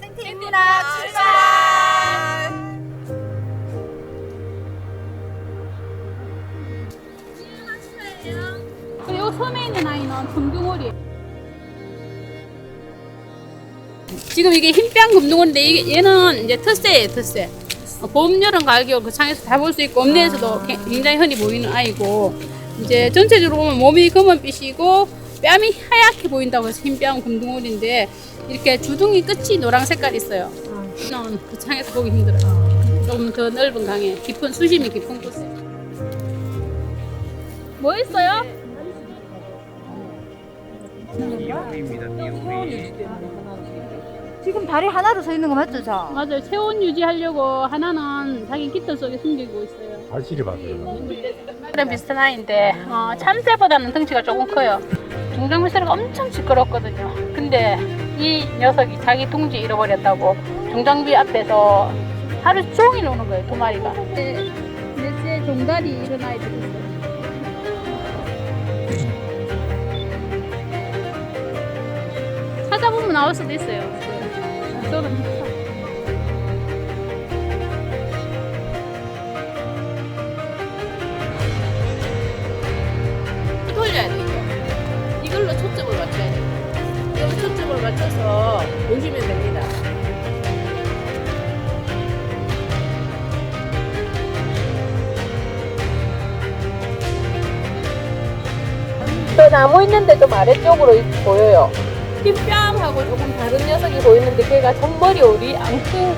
생태입니다. 출발! 그리고 섬에 있는 아이는 금둥오리. 지금 이게 흰뺨 금둥오리인데 이게 얘는 이제 텃새. 어, 봄, 여름, 가을, 그 창에서 다 볼 수 있고 읍내에서도 개- 굉장히 흔히 보이는 아이고 이제 전체적으로 보면 몸이 검은빛이고 뺨이 하얗게 보인다고 해서 흰뺨 금둥오리인데 이렇게 주둥이 끝이 노란 색깔 있어요. 는그 창에서 보기 힘들어요. 조금 더 넓은 강에 깊은 수심이 깊은 곳에. 뭐 있어요? 지금 다리 하나로 서 있는 거 맞죠, 저? 맞아요. 체온 유지하려고 하나는 자기 깃털 속에 숨기고 있어요. 발실이 봐서요. 그런 비슷한 아이인데 어, 참새보다는 덩치가 조금 커요. 중장미새가 엄청 시끄럽거든요. 근데 이 녀석이 자기 둥지 잃어버렸다고 중장비 앞에서 하루 종일 오는 거예요. 두 마리가. 네, 넷째 종다리 이런 아이들 있어요. 찾아보면 나올 수도 있어요. 네. 저는 맞춰서 보시면 됩니다. 저 나무 있는데 좀 아래쪽으로 보여요. 흰뺨하고 조금 다른 녀석이 보이는데 걔가 전머리 오리 앙뜨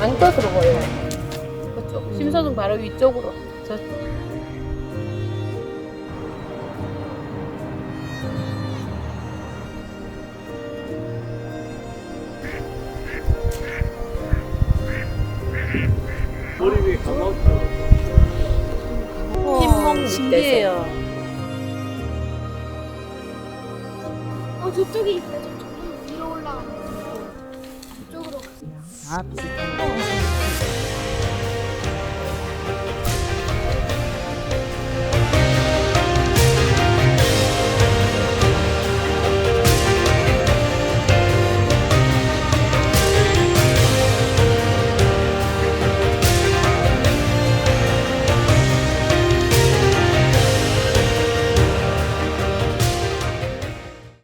앙떠으로 보여요. 그쪽 심서동 바로 위쪽으로. 저 흰몸 신기해요. 어, 저쪽에 있다. 저쪽 위로 올라가는 거. 저쪽으로. 아 비슷한 거.